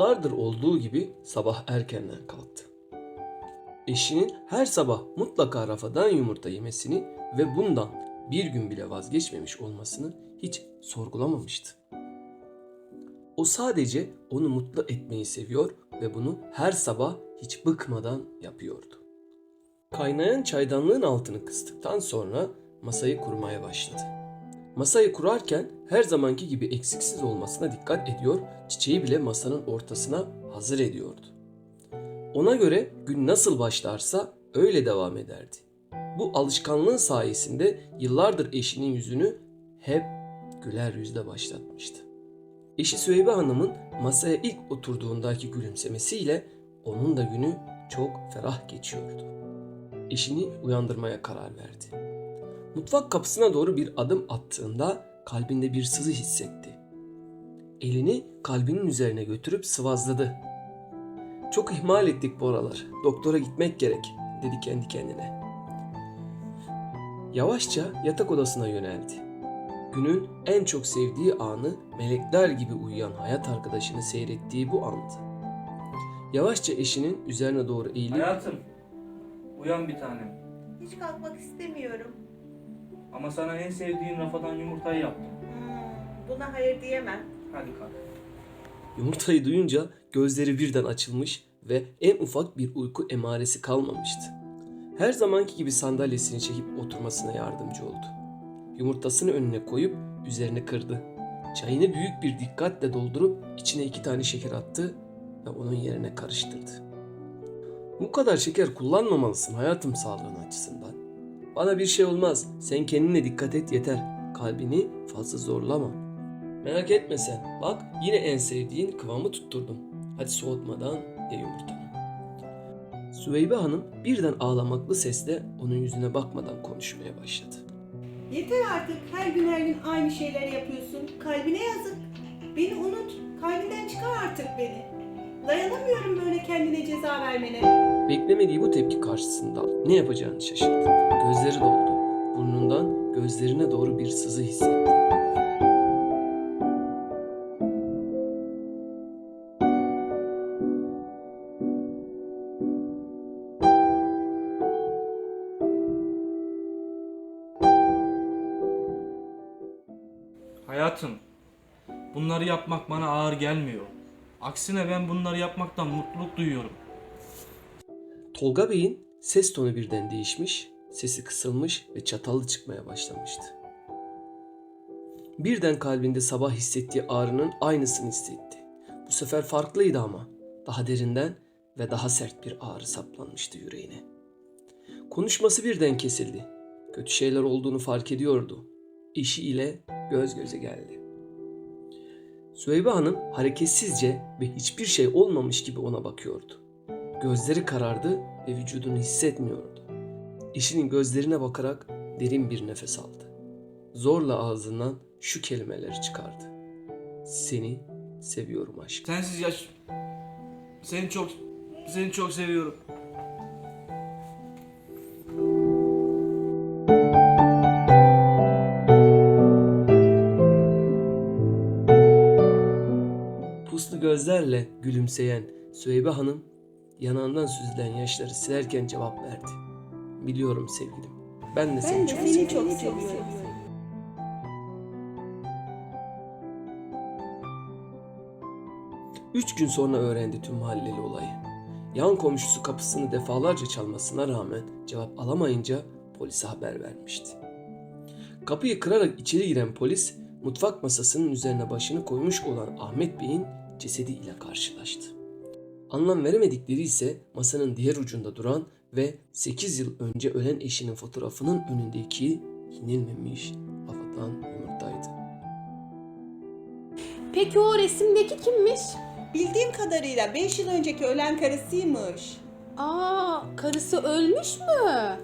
Yıllardır olduğu gibi sabah erkenden kalktı. Eşinin her sabah mutlaka rafadan yumurta yemesini ve bundan bir gün bile vazgeçmemiş olmasını hiç sorgulamamıştı. O sadece onu mutlu etmeyi seviyor ve bunu her sabah hiç bıkmadan yapıyordu. Kaynayan çaydanlığın altını kıstıktan sonra masayı kurmaya başladı. Masayı kurarken her zamanki gibi eksiksiz olmasına dikkat ediyor, çiçeği bile masanın ortasına hazır ediyordu. Ona göre gün nasıl başlarsa öyle devam ederdi. Bu alışkanlığın sayesinde yıllardır eşinin yüzünü hep güler yüzle başlatmıştı. Eşi Süheybe Hanım'ın masaya ilk oturduğundaki gülümsemesiyle onun da günü çok ferah geçiyordu. Eşini uyandırmaya karar verdi. Mutfak kapısına doğru bir adım attığında kalbinde bir sızı hissetti. Elini kalbinin üzerine götürüp sıvazladı. Çok ihmal ettik bu aralar. Doktora gitmek gerek, dedi kendi kendine. Yavaşça yatak odasına yöneldi. Günün en çok sevdiği anı melekler gibi uyuyan hayat arkadaşını seyrettiği bu andı. Yavaşça eşinin üzerine doğru eğilip Hayatım, uyan bir tanem. Hiç kalkmak istemiyorum. Ama sana en sevdiğin rafadan yumurtayı yaptım. Hmm, buna hayır diyemem. Hadi kalk. Yumurtayı duyunca gözleri birden açılmış ve en ufak bir uyku emaresi kalmamıştı. Her zamanki gibi sandalyesini çekip oturmasına yardımcı oldu. Yumurtasını önüne koyup üzerine kırdı. Çayını büyük bir dikkatle doldurup içine iki tane şeker attı ve onun yerine karıştırdı. Bu kadar şeker kullanmamalısın hayatım sağlığın açısından. Bana bir şey olmaz. Sen kendine dikkat et yeter. Kalbini fazla zorlama. Merak etme sen. Bak yine en sevdiğin kıvamı tutturdum. Hadi soğutmadan ye yumurtanı. Süveybe Hanım birden ağlamaklı sesle onun yüzüne bakmadan konuşmaya başladı. Yeter artık her gün her gün aynı şeyleri yapıyorsun. Kalbine yazık. Beni unut. Kalbinden çıkar artık beni. Dayanamıyorum böyle kendine ceza vermene. Beklemediği bu tepki karşısında ne yapacağını şaşırdı. Gözleri doldu. Burnundan gözlerine doğru bir sızı hissetti. Hayatım, bunları yapmak bana ağır gelmiyor. Aksine ben bunları yapmaktan mutluluk duyuyorum. Tolga Bey'in ses tonu birden değişmiş, sesi kısılmış ve çatallı çıkmaya başlamıştı. Birden kalbinde sabah hissettiği ağrının aynısını hissetti. Bu sefer farklıydı ama daha derinden ve daha sert bir ağrı saplanmıştı yüreğine. Konuşması birden kesildi. Kötü şeyler olduğunu fark ediyordu. Eşi ile göz göze geldi. Süheybe Hanım hareketsizce ve hiçbir şey olmamış gibi ona bakıyordu. Gözleri karardı ve vücudunu hissetmiyordu. Eşinin gözlerine bakarak derin bir nefes aldı. Zorla ağzından şu kelimeleri çıkardı. Seni seviyorum aşkım. Sensiz yaş... Seni çok... Seni çok seviyorum. Gözlerle gülümseyen Süheybe Hanım yanağından süzülen yaşları silerken cevap verdi. Biliyorum sevgilim. Ben de seni Ben çok seni seviyorum. çok seviyorum. Üç gün sonra öğrendi tüm mahalleli olayı. Yan komşusu kapısını defalarca çalmasına rağmen cevap alamayınca polise haber vermişti. Kapıyı kırarak içeri giren polis mutfak masasının üzerine başını koymuş olan Ahmet Bey'in cesedi ile karşılaştı. Anlam veremedikleri ise masanın diğer ucunda duran ve 8 yıl önce ölen eşinin fotoğrafının önündeki yenilmemiş havadan yumurtaydı. Peki o resimdeki kimmiş? Bildiğim kadarıyla 5 yıl önceki ölen karısıymış. Aa, karısı ölmüş mü?